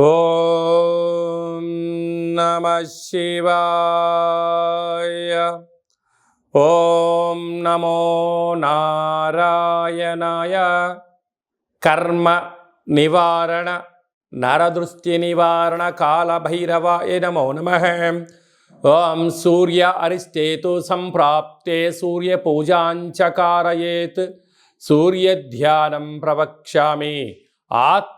ఓం నమ శివాయ. ఓం నమో నారాయణాయ. కర్మ నివారణ నరదృష్టి నివారణ కాళభైరవాయ నమో నమ. ఓం సూర్య అరిష్టేతు సంప్రాప్తే సూర్యపూజాంచకారయేత్ సూర్యధ్యానం ప్రవక్ష్యామి. ఆత్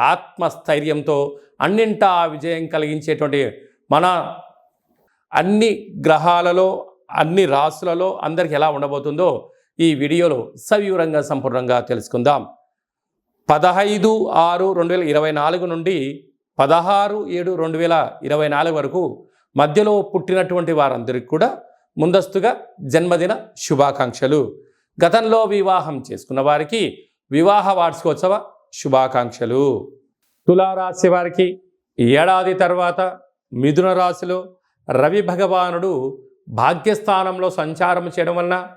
ఆత్మస్థైర్యంతో అన్నింటా విజయం కలిగించేటువంటి మన అన్ని గ్రహాలలో అన్ని రాసులలో అందరికి ఎలా ఉండబోతుందో ఈ వీడియోలో సవివరంగా సంపూర్ణంగా తెలుసుకుందాం. పదహైదు ఆరు రెండు వేల ఇరవై నాలుగు నుండి పదహారు ఏడు రెండు వేల ఇరవై నాలుగు వరకు మధ్యలో పుట్టినటువంటి వారందరికీ కూడా ముందస్తుగా జన్మదిన శుభాకాంక్షలు. గతంలో వివాహం చేసుకున్న వారికి వివాహ వార్షికోత్సవ శుభాకాంక్షలు. తులారాశి వారికి ఏడాది తర్వాత మిథున రాశిలో రవి భగవానుడు భాగ్యస్థానంలో సంచారం చేయడం వలన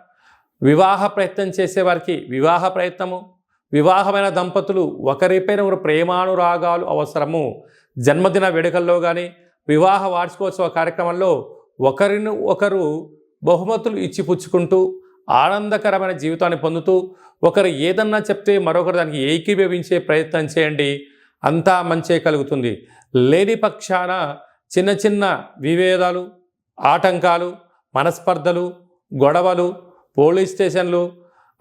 వివాహ ప్రయత్నం చేసేవారికి వివాహ ప్రయత్నము వివాహమైన దంపతులు ఒకరిపైన ఒకరు ప్రేమానురాగాలు అవసరము. జన్మదిన వేడుకల్లో కానీ వివాహ వార్షికోత్సవ కార్యక్రమంలో ఒకరిని ఒకరు బహుమతులు ఇచ్చిపుచ్చుకుంటూ ఆనందకరమైన జీవితాన్ని పొందుతూ ఒకరు ఏదన్నా చెప్తే మరొకరు దానికి ఏకీభవించే ప్రయత్నం చేయండి. అంతా మంచే కలుగుతుంది. లేని పక్షాన చిన్న చిన్న విభేదాలు ఆటంకాలు మనస్పర్ధలు గొడవలు పోలీస్ స్టేషన్లు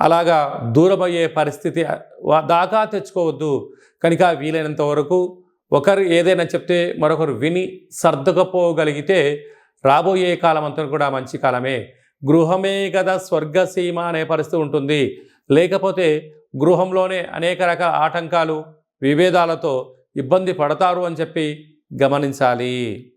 అలాగా దూరమయ్యే పరిస్థితి దాకా తెచ్చుకోవద్దు. కనుక వీలైనంత వరకు ఒకరు ఏదైనా చెప్తే మరొకరు విని సర్దుకపోగలిగితే రాబోయే కాలం అంతా కూడా మంచి కాలమే. గృహమే కదా స్వర్గసీమ అనే పరిస్థితి ఉంటుంది. లేకపోతే గృహంలోనే అనేక రకాల ఆటంకాలు విభేదాలతో ఇబ్బంది పడతారు అని చెప్పి గమనించాలి.